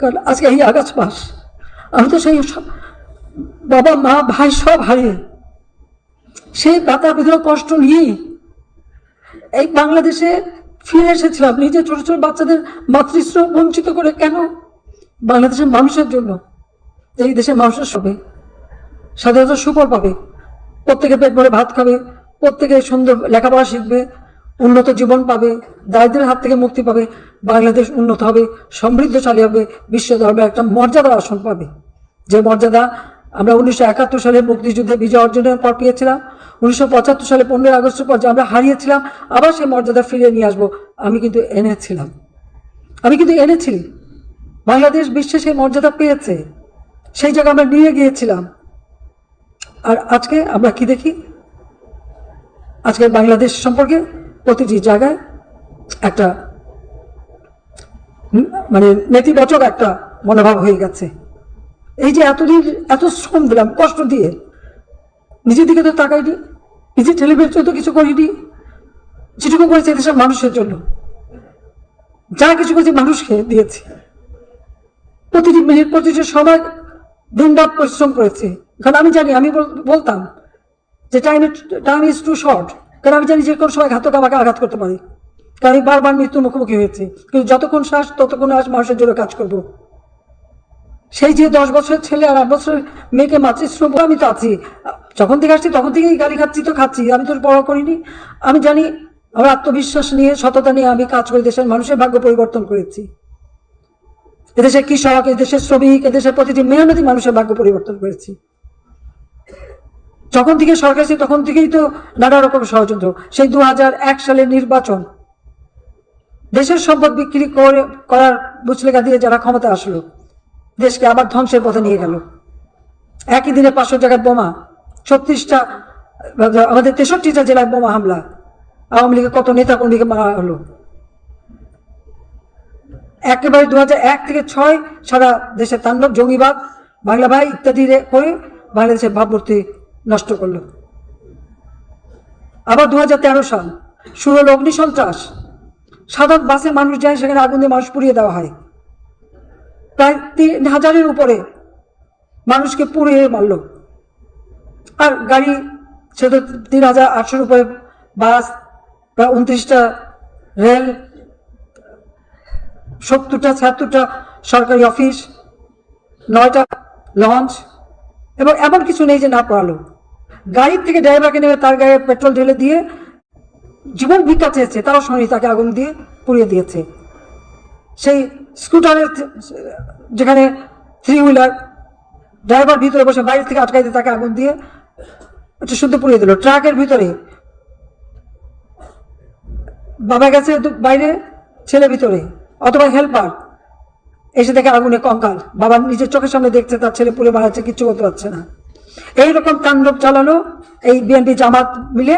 কারণ আজকে এই আগস্ট মাস, আমি তো সেই বাবা, মা, ভাই সব হারিয়ে, সেই ব্যথার ভিতরে কষ্ট নিয়েই এই বাংলাদেশে ফিরে এসেছিলাম নিজে ছোট ছোট বাচ্চাদের মাতৃশ্র বঞ্চিত করে কেন? বাংলাদেশের মানুষের জন্য, এই দেশের মানুষের সবে। স্বাধীনতা সুফল পাবে, প্রত্যেকে পেট ভরে ভাত খাবে, প্রত্যেকে সুন্দর লেখাপড়া শিখবে উন্নত জীবন পাবে, দারিদ্রের হাত থেকে মুক্তি পাবে, বাংলাদেশ উন্নত হবে, সমৃদ্ধশালী হবে, বিশ্ব দরবারে একটা মর্যাদার আসন পাবে। যে মর্যাদা আমরা উনিশশো একাত্তর সালে মুক্তিযুদ্ধে বিজয় অর্জনের পর পেয়েছিলাম, উনিশশো পঁচাত্তর সালে পনেরোই আগস্টের পর যে আমরা হারিয়েছিলাম, আবার সেই মর্যাদা ফিরিয়ে নিয়ে আসব, আমি কিন্তু এনেছিলাম। আমি কিন্তু এনেছি বাংলাদেশ বিশ্বে সেই মর্যাদা পেয়েছে, সেই জায়গায় আমরা নিয়ে গিয়েছিলাম। আর আজকে আমরা কি দেখি? আজকে বাংলাদেশ সম্পর্কে প্রতিটি জায়গায় একটা মানে নেতিবাচক একটা মনোভাব হয়ে গেছে। এই যে এতদিন, এত শ্রম দিলাম, কষ্ট দিয়ে, নিজের দিকে তো তাকাইনি, নিজের টেলিভিশন তো কিছু করিনি, যেটুকু করেছে দেশের মানুষের জন্য। যা কিছু করেছে মানুষকে দিয়েছে। প্রতিটি মিনিট, প্রতিটি সময় দিন রাত পরিশ্রম করেছে। কারণ আমি জানি, আমি বল- বলতাম যে time time is too short কারণ আমি জানি যে কোনো সময় ঘাতক আমাকে আঘাত করতে পারে। কারণ আমি বারবার মৃত্যুর মুখোমুখি হয়েছে। কিন্তু যতক্ষণ শ্বাস, ততক্ষণ আজ মানুষের জন্য কাজ করব। সেই যে দশ বছরের ছেলে আর আট বছরের মেয়েকে মাতৃশ্রম আমি তো আছি। যখন থেকে আসছি, তখন থেকেই গালি খাচ্ছি তো খাচ্ছি। আমি তো বড় করিনি। আমি জানি আমার আত্মবিশ্বাস নিয়ে, সততা নিয়ে আমি কাজ করে দেশের মানুষের ভাগ্য পরিবর্তন করেছি। এদেশের কৃষক, এদেশের শ্রমিক, এদেশের প্রতিটি মেহনতি মানুষের ভাগ্য পরিবর্তন করেছি। যখন থেকে সরকার এসেছে, তখন থেকেই তো নানা রকম ষড়যন্ত্র। সেই দু সালের নির্বাচন, দেশের সম্পদ বিক্রি করে, করার বুচলেখা দিয়ে যারা ক্ষমতা আসলো, দেশকে আবার ধ্বংসের পথে নিয়ে গেল। একই দিনে পাঁচশো জায়গায় বোমা, ছত্রিশটা, আমাদের তেষট্টিটা জেলায় বোমা হামলা। আওয়ামী লীগের কত নেতা কর্মীকে মারা হলো। একেবারে দু এক থেকে ছয় সারা দেশের তাণ্ডব, জঙ্গিবাদ, বাংলা ভাই ইত্যাদি করে বাংলাদেশের ভাবমূর্তি নষ্ট করল। আবার দু হাজার তেরো সাল শুরু হলো অগ্নিসন্ত্রাস সাধারণ বাসে মানুষ যায়, সেখানে আগুন দিয়ে মানুষ পুড়িয়ে দেওয়া হয়। প্রায় তিন হাজারের উপরে মানুষকে পুড়িয়ে মারল। আর গাড়ি, সে তো তিন হাজার আটশোর উপরে বাস প্রায় উনত্রিশটা রেল, সত্তরটা, ছিয়াত্তরটা সরকারি অফিস, নয়টা লঞ্চ এবং এমন কিছু নেই যে না পড়ালো গাড়ির থেকে ড্রাইভারকে নেমে তার গায়ে পেট্রোল ঢেলে দিয়ে জীবন ভিক্ষা চেয়েছে, তারাও শোনেনি তাকে আগুন দিয়ে পুড়িয়ে দিয়েছে। সেই স্কুটারের যেখানে থ্রি হুইলার ড্রাইভার ভিতরে বসে বাইরে থেকে আটকাই দিয়ে তাকে আগুন দিয়ে একটু শুদ্ধ পুড়িয়ে দিল। ট্রাকের ভিতরে বাবা গেছে বাইরে, ছেলে ভিতরে, অথবা হেল্পার এসে দেখে আগুনে কঙ্কাল। বাবা নিজের চোখের সামনে দেখছে, তার ছেলে পুড়ে বাড়াচ্ছে কিচ্ছু করতে পারছে না। এইরকম তাণ্ডব চালানো এই বিএনপি জামাত মিলে